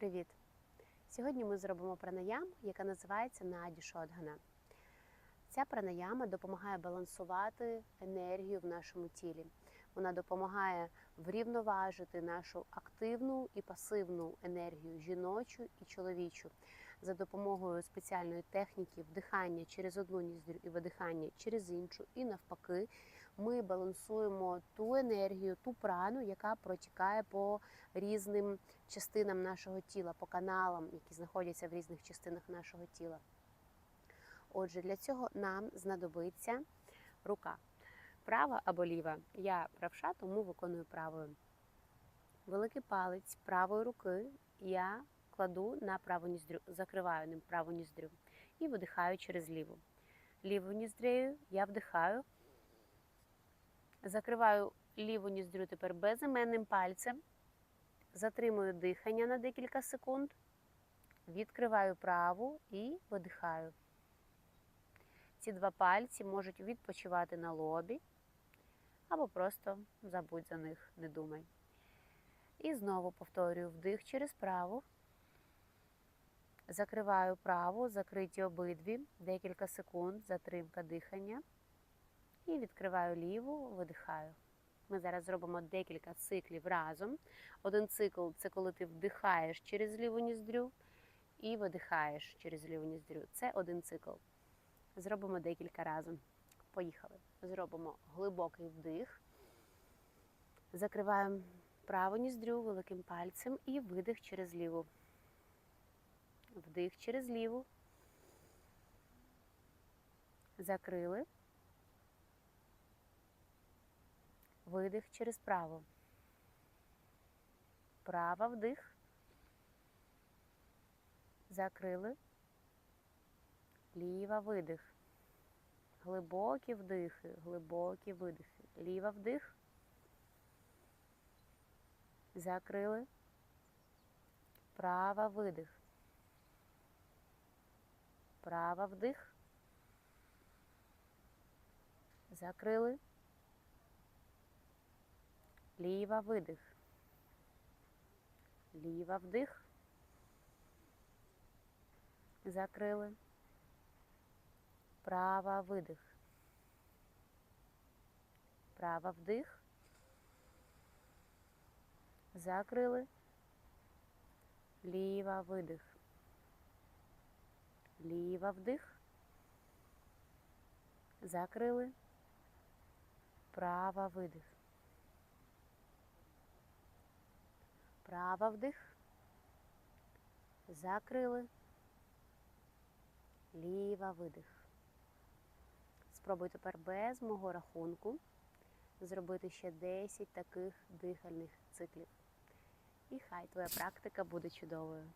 Привіт! Сьогодні ми зробимо пранаям, яка називається Наді Шодгана. Ця пранаяма допомагає балансувати енергію в нашому тілі. Вона допомагає врівноважити нашу активну і пасивну енергію жіночу і чоловічу за допомогою спеціальної техніки вдихання через одну ніздрю і видихання через іншу, і навпаки, ми балансуємо ту енергію, ту прану, яка протікає по різним частинам нашого тіла, по каналам, які знаходяться в різних частинах нашого тіла. Отже, для цього нам знадобиться рука. Права або ліва. Я правша, тому виконую правою. Великий палець правої руки я кладу на праву ніздрю, закриваю ним праву ніздрю і видихаю через ліву. Лівою ніздрею я вдихаю, закриваю ліву ніздрю тепер безіменним пальцем, затримую дихання на декілька секунд, відкриваю праву і видихаю. Ці два пальці можуть відпочивати на лобі, або просто забудь за них, не думай. І знову повторюю вдих через праву. Закриваю праву, закриті обидві, декілька секунд, затримка дихання. І відкриваю ліву, видихаю. Ми зараз зробимо декілька циклів разом. Один цикл це коли ти вдихаєш через ліву ніздрю і видихаєш через ліву ніздрю. Це один цикл. Зробимо декілька разом. Поїхали. Зробимо глибокий вдих. Закриваємо праву ніздрю великим пальцем і видих через ліву. Вдих через ліву. Закрили. Видих через праву. Права вдих. Закрили. Ліва видих. Глибокі вдихи, глибокі видихи. Ліва вдих. Закрили. Права видих. Права вдих. Закрили. Ліва видих. Ліва вдих. Закрили. Права видих. Права вдих. Закрили. Ліва видих. Ліва вдих. Закрили. Права видих. Права вдих. Закрили. Ліва видих. Спробуй тепер без мого рахунку зробити ще 10 таких дихальних циклів. І хай твоя практика буде чудовою.